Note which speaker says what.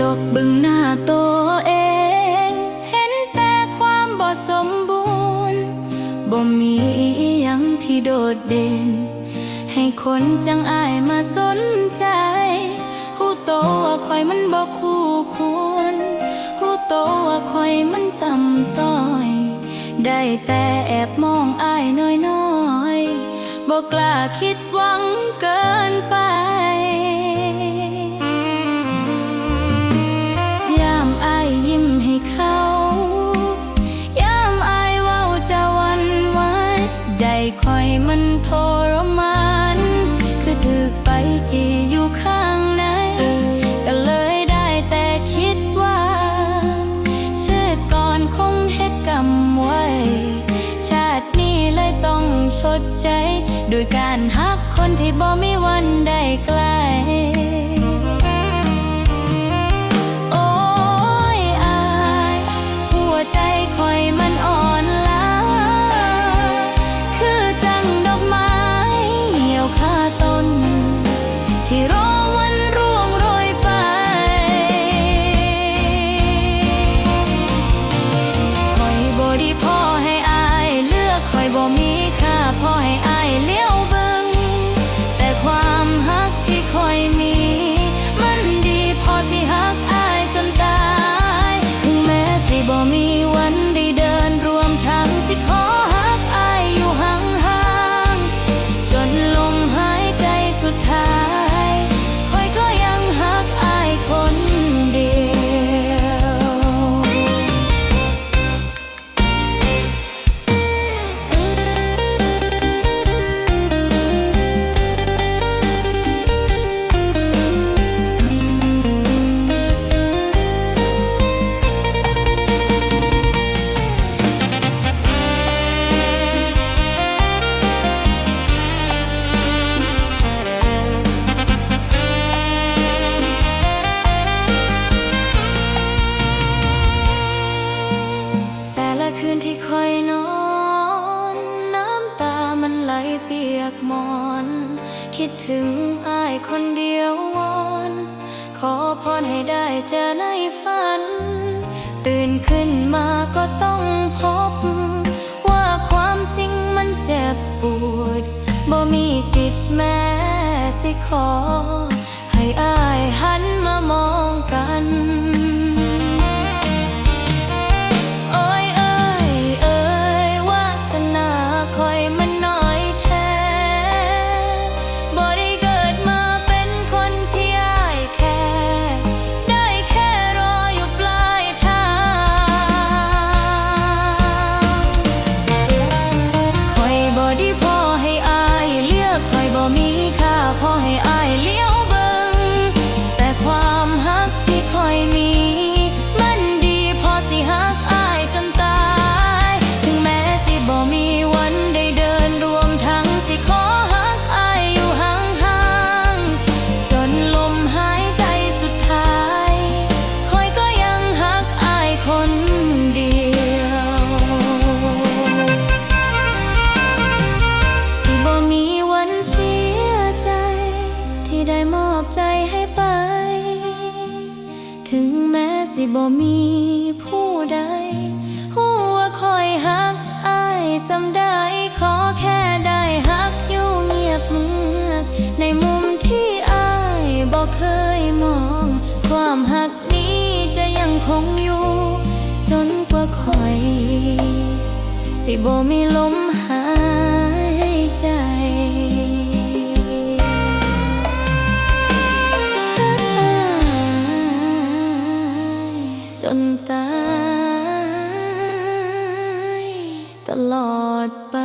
Speaker 1: จกบึงหน้าตัวเอง เห็นแต่ความบ่สมบูรณ์บ่มีอย่างที่โดดเด่น ให้คนจังอายมาสนใจหูโตว่าคอยมันบ่คู่ควรหูโตว่าคอยมันต่ำต้อย ได้แต่แอบมองอายน้อยๆบ่กล้าคิดหวังเกินไป มันทรมาน คือถือไฟจีอยู่ข้างใน ก็เลยได้แต่คิดว่าชื่อก่อนคงเฮ็ดกรรมไว้ ชาตินี้เลยต้องชดใช้ โดยการหักคนที่บ่มีวันได้ใกล ค่อยนอนน้ำตามันไหลเปียกหมอน คิดถึงอายคนเดียววอน ขอพรให้ได้เจอในฝัน ตื่นขึ้นมาก็ต้องพบ ว่าความจริงมันเจ็บปวดบ่มีสิทธิ์แม้สิขอ บ่มีผู้ใดหัวาคอยฮักอายสำได้ขอแค่ได้ฮักอยู่เงียบเมือกในมุมที่อายบ่เคยมอง ความฮักนี้จะยังคงอยู่ จนกว่าคอย สิบ่มีลมหายใจ จนตายตลอดไป